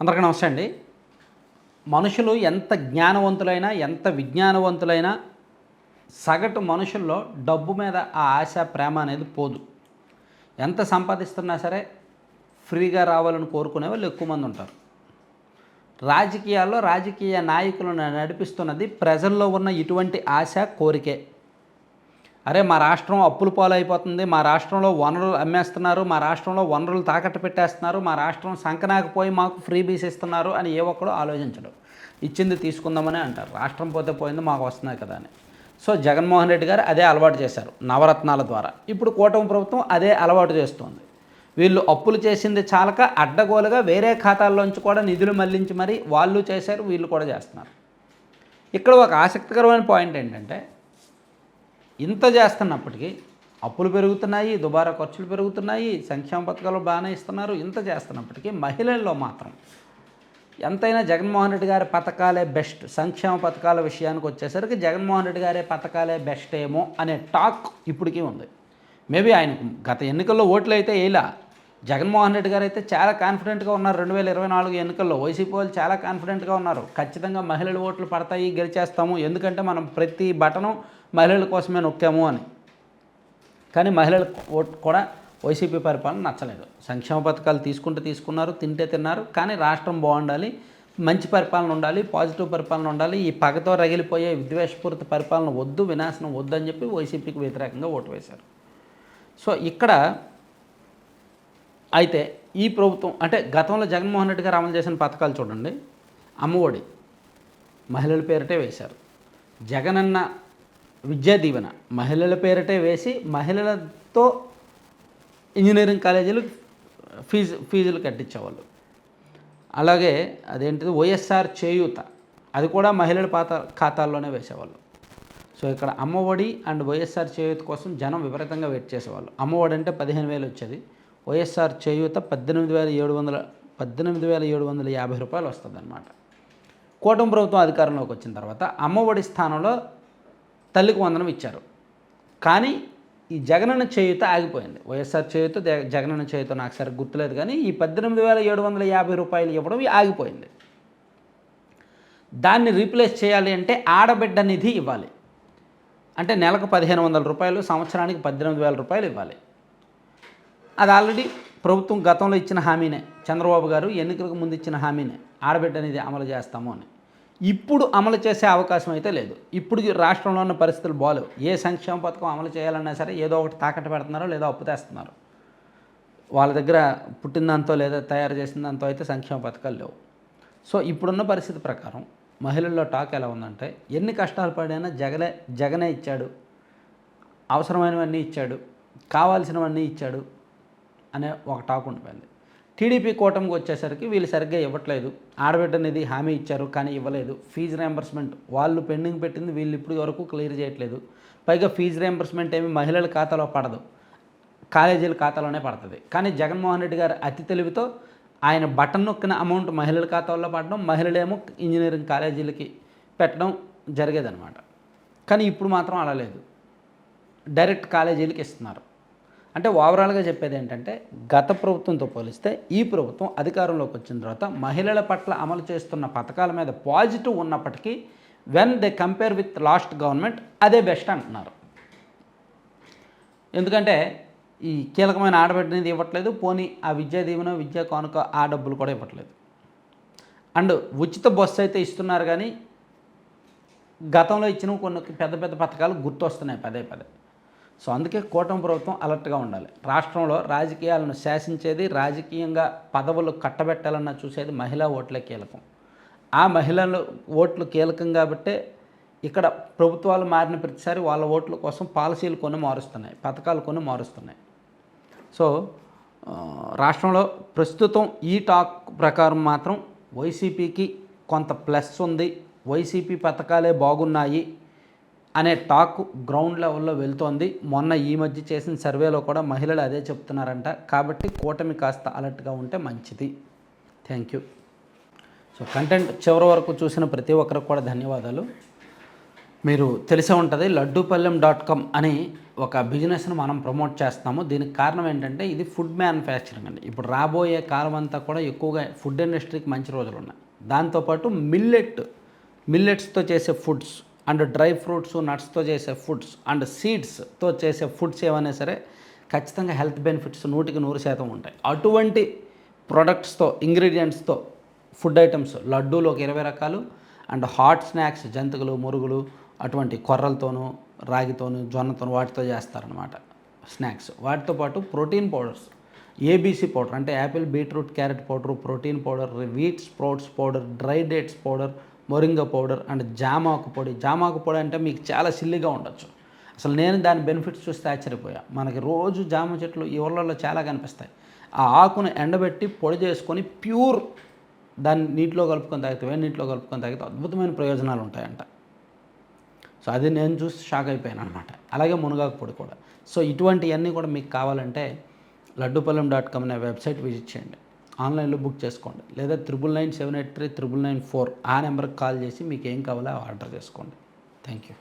అందరికీ నమస్తే అండి. మనుషులు ఎంత జ్ఞానవంతులైనా ఎంత విజ్ఞానవంతులైనా సగటు మనుషుల్లో డబ్బు మీద ఆ ఆశ ప్రేమ అనేది పోదు. ఎంత సంపాదిస్తున్నా సరే ఫ్రీగా రావాలని కోరుకునే వాళ్ళు ఎక్కువ మంది ఉంటారు. రాజకీయాల్లో రాజకీయ నాయకులను నడిపిస్తున్నది ప్రజల్లో ఉన్న ఇటువంటి ఆశ కోరికే. అరే మా రాష్ట్రం అప్పుల పాలైపోతుంది మా రాష్ట్రంలో వనరులు అమ్మేస్తున్నారు మా రాష్ట్రంలో వనరులు తాకట్టు పెట్టేస్తున్నారు మా రాష్ట్రం సంకనాకపోయి మాకు ఫ్రీ బీస్ ఇస్తున్నారు అని ఏ ఒక్కడు ఆలోచించడు. ఇచ్చింది తీసుకుందామని అంటారు. రాష్ట్రం పోతే పోయింది మాకు వస్తున్నాయి కదా అని. సో జగన్మోహన్ రెడ్డి గారు అదే అలవాటు చేశారు నవరత్నాల ద్వారా. ఇప్పుడు కూటమి ప్రభుత్వం అదే అలవాటు చేస్తుంది. వీళ్ళు అప్పులు చేసింది చాలక అడ్డగోలుగా వేరే ఖాతాల్లోంచి కూడా నిధులు మళ్ళించి మరీ వాళ్ళు చేశారు వీళ్ళు కూడా చేస్తున్నారు. ఇక్కడ ఒక ఆసక్తికరమైన పాయింట్ ఏంటంటే ఇంత చేస్తున్నప్పటికీ అప్పులు పెరుగుతున్నాయి దుబారా ఖర్చులు పెరుగుతున్నాయి సంక్షేమ పథకాలు బాగానే ఇస్తున్నారు ఇంత చేస్తున్నప్పటికీ మహిళల్లో మాత్రం ఎంతైనా జగన్మోహన్ రెడ్డి గారి పథకాలే బెస్ట్. సంక్షేమ పథకాల విషయానికి వచ్చేసరికి జగన్మోహన్ రెడ్డి గారి పథకాలే బెస్ట్ ఏమో అనే టాక్ ఇప్పటికీ ఉంది. మేబీ ఆయనకు గత ఎన్నికల్లో ఓట్లు అయితే వేయలా. జగన్మోహన్ రెడ్డి గారు అయితే చాలా కాన్ఫిడెంట్గా ఉన్నారు. రెండు వేల ఇరవై నాలుగు ఎన్నికల్లో వైసీపీ వాళ్ళు చాలా కాన్ఫిడెంట్గా ఉన్నారు. ఖచ్చితంగా మహిళల ఓట్లు పడతాయి గెలిచేస్తాము. ఎందుకంటే మనం ప్రతి బటను మహిళల కోసమే నొక్కాము అని. కానీ మహిళల ఓటు కూడా వైసీపీ పరిపాలన నచ్చలేదు. సంక్షేమ పథకాలు తీసుకుంటే తీసుకున్నారు తింటే తిన్నారు కానీ రాష్ట్రం బాగుండాలి మంచి పరిపాలన ఉండాలి పాజిటివ్ పరిపాలన ఉండాలి. ఈ పగతో రగిలిపోయే విద్వేషపూరిత పరిపాలన వద్దు వినాశనం వద్దు అని చెప్పి వైసీపీకి వ్యతిరేకంగా ఓటు వేశారు. సో ఇక్కడ అయితే ఈ ప్రభుత్వం అంటే గతంలో జగన్మోహన్ రెడ్డి గారు అమలు చేసిన పథకాలు చూడండి. అమ్మఒడి మహిళల పేరిటే వేశారు. జగనన్న విద్యా దీవెన మహిళల పేరిటే వేసి మహిళలతో ఇంజనీరింగ్ కాలేజీలు ఫీజు ఫీజులు కట్టించేవాళ్ళు. అలాగే అదేంటిది వైఎస్ఆర్ చేయూత అది కూడా మహిళల పాత ఖాతాల్లోనే వేసేవాళ్ళు. సో ఇక్కడ అమ్మఒడి అండ్ వైఎస్ఆర్ చేయూత కోసం జనం విపరీతంగా వెయిట్ చేసేవాళ్ళు. అమ్మఒడి అంటే పదిహేను వేలు వచ్చేది. వైఎస్ఆర్ చేయూత పద్దెనిమిది వేల ఏడు వందల పద్దెనిమిది వేల ఏడు వందల యాభై రూపాయలు వస్తుందన్నమాట. కూటమి ప్రభుత్వం అధికారంలోకి వచ్చిన తర్వాత అమ్మఒడి స్థానంలో తల్లికి వందనం ఇచ్చారు. కానీ ఈ జగనన్న చేయుత ఆగిపోయింది. వైఎస్ఆర్ చేయుత జగనన్న చేయుత నాకు సరిగ్గా గుర్తులేదు కానీ ఈ పద్దెనిమిది వేల ఏడు వందల యాభై రూపాయలు ఇవ్వడం ఆగిపోయింది. దాన్ని రీప్లేస్ చేయాలి అంటే ఆడబిడ్డ నిధి ఇవ్వాలి. అంటే నెలకు పదిహేను వందల రూపాయలు సంవత్సరానికి పద్దెనిమిది వేల రూపాయలు ఇవ్వాలి. అది ఆల్రెడీ ప్రభుత్వం గతంలో ఇచ్చిన హామీనే. చంద్రబాబు గారు ఎన్నికలకు ముందు ఇచ్చిన హామీనే. ఆడబిడ్డ అనేది అమలు చేస్తాము అని. ఇప్పుడు అమలు చేసే అవకాశం అయితే లేదు. ఇప్పుడు రాష్ట్రంలో ఉన్న పరిస్థితులు బాలేవు. ఏ సంక్షేమ పథకం అమలు చేయాలన్నా సరే ఏదో ఒకటి తాకట్టు పెడుతున్నారో లేదో అప్పు తెస్తున్నారు. వాళ్ళ దగ్గర పుట్టిందంతో లేదా తయారు చేసిన దాంతో అయితే సంక్షేమ పథకాలు లేవు. సో ఇప్పుడున్న పరిస్థితి ప్రకారం మహిళల్లో టాక్ ఎలా ఉందంటే ఎన్ని కష్టాలు పడైనా జగనే జగనే ఇచ్చాడు. అవసరమైనవన్నీ ఇచ్చాడు. కావాల్సినవన్నీ ఇచ్చాడు. అనే ఒక టాక్ ఉండిపోయింది. టీడీపీ కూటమికి వచ్చేసరికి వీళ్ళు సరిగ్గా ఇవ్వట్లేదు. ఆడబిడ్డ అనేది హామీ ఇచ్చారు కానీ ఇవ్వలేదు. ఫీజు రియంబర్స్మెంట్ వాళ్ళు పెండింగ్ పెట్టింది వీళ్ళు ఇప్పుడు వరకు క్లియర్ చేయట్లేదు. పైగా ఫీజు రియంబర్స్మెంట్ ఏమి మహిళల ఖాతాలో పడదు. కాలేజీల ఖాతాలోనే పడుతుంది. కానీ జగన్మోహన్ రెడ్డి గారు అతి తెలివితో ఆయన బటన్ నొక్కిన అమౌంట్ మహిళల ఖాతాల్లో పడడం మహిళలేమో ఇంజనీరింగ్ కాలేజీలకి పెట్టడం జరిగేదనమాట కానీ ఇప్పుడు మాత్రం అలా లేదు. డైరెక్ట్ కాలేజీలకి ఇస్తున్నారు. అంటే ఓవరాల్గా చెప్పేది ఏంటంటే గత ప్రభుత్వంతో పోలిస్తే ఈ ప్రభుత్వం అధికారంలోకి వచ్చిన తర్వాత మహిళల పట్ల అమలు చేస్తున్న పథకాల మీద పాజిటివ్ ఉన్నప్పటికీ when they compare with last government అదే బెస్ట్ అంటున్నారు. ఎందుకంటే ఈ కీలకమైన ఆడబిడ్డనేది ఇవ్వట్లేదు పోనీ ఆ విద్యా దీవెన విద్యా కానుక ఆ డబ్బులు కూడా ఇవ్వట్లేదు. అండ్ ఉచిత బస్సు అయితే ఇస్తున్నారు కానీ గతంలో ఇచ్చిన కొన్ని పెద్ద పెద్ద పథకాలు గుర్తొస్తున్నాయి పదే పదే. సో అందుకే కూటమి ప్రభుత్వం అలర్ట్గా ఉండాలి. రాష్ట్రంలో రాజకీయాలను శాసించేది రాజకీయంగా పదవులు కట్టబెట్టాలన్న చూసేది మహిళా ఓట్లే కీలకం. ఆ మహిళలు ఓట్లు కీలకం కాబట్టే ఇక్కడ ప్రభుత్వాలు మారిన ప్రతిసారి వాళ్ళ ఓట్ల కోసం పాలసీలు కొన్ని మారుస్తున్నాయి పథకాలు కొన్ని మారుస్తున్నాయి. సో రాష్ట్రంలో ప్రస్తుతం ఈ టాక్ ప్రకారం మాత్రం వైసీపీకి కొంత ప్లస్ ఉంది. వైసీపీ పథకాలే బాగున్నాయి. అనే టాక్ గ్రౌండ్ లెవెల్లో వెళ్తోంది. మొన్న ఈ మధ్య చేసిన సర్వేలో కూడా మహిళలు అదే చెప్తున్నారంట. కాబట్టి కూటమి కాస్త అలర్ట్గా ఉంటే మంచిది. Thank you. సో కంటెంట్ చివరి వరకు చూసిన ప్రతి ఒక్కరికి కూడా ధన్యవాదాలు. మీరు తెలిసే ఉంటుంది లడ్డూపల్లెం డాట్ కామ్ అని ఒక బిజినెస్ను మనం ప్రమోట్ చేస్తాము. దీనికి కారణం ఏంటంటే ఇది ఫుడ్ మ్యానుఫ్యాక్చరింగ్ అండి. ఇప్పుడు రాబోయే కాలం అంతా కూడా ఎక్కువగా ఫుడ్ ఇండస్ట్రీకి మంచి రోజులు ఉన్నాయి. దాంతోపాటు మిల్లెట్ మిల్లెట్స్తో చేసే ఫుడ్స్ అండ్ డ్రై ఫ్రూట్స్ నట్స్తో చేసే ఫుడ్స్ అండ్ సీడ్స్తో చేసే ఫుడ్స్ ఏమైనా సరే ఖచ్చితంగా హెల్త్ బెనిఫిట్స్ నూటికి నూరు శాతం ఉంటాయి. అటువంటి ప్రొడక్ట్స్తో ఇంగ్రీడియంట్స్తో ఫుడ్ ఐటమ్స్ లడ్డూలు ఒక ఇరవై రకాలు అండ్ హాట్ స్నాక్స్ జంతికలు మురుగులు అటువంటి కొర్రలతోనూ రాగితోనూ జొన్నతోనూ వాటితో చేస్తారనమాట స్నాక్స్. వాటితో పాటు ప్రోటీన్ పౌడర్స్. ఏబీసీ పౌడర్ అంటే apple beetroot carrot powder protein powder wheat sprouts powder dry dates powder moringa powder and జామాకు పొడి. జామాకు పొడి అంటే మీకు చాలా సిల్లిగా ఉండొచ్చు. అసలు నేను దాని బెనిఫిట్స్ చూస్తే ఆశ్చర్యపోయా. మనకి రోజు జామ చెట్లు ఈ ఊళ్ళల్లో చాలా కనిపిస్తాయి. ఆ ఆకును ఎండబెట్టి పొడి చేసుకొని ప్యూర్ దాన్ని నీటిలో కలుపుకొని తాగితే వేడి నీటిలో కలుపుకొని తాగితే అద్భుతమైన ప్రయోజనాలు ఉంటాయంట. సో అది నేను చూసి షాక్ అయిపోయాను అనమాట అలాగే మునగాకు పొడి కూడా. సో ఇటువంటివన్నీ కూడా మీకు కావాలంటే లడ్డుపల్లెం డాట్ కామ్ అనే వెబ్సైట్ విజిట్ చేయండి. ఆన్లైన్లో బుక్ చేసుకోండి. లేదా triple nine seven eight three triple nine four ఆ నెంబర్కి కాల్ చేసి మీకు ఏం కావాలో ఆర్డర్ చేసుకోండి. Thank you.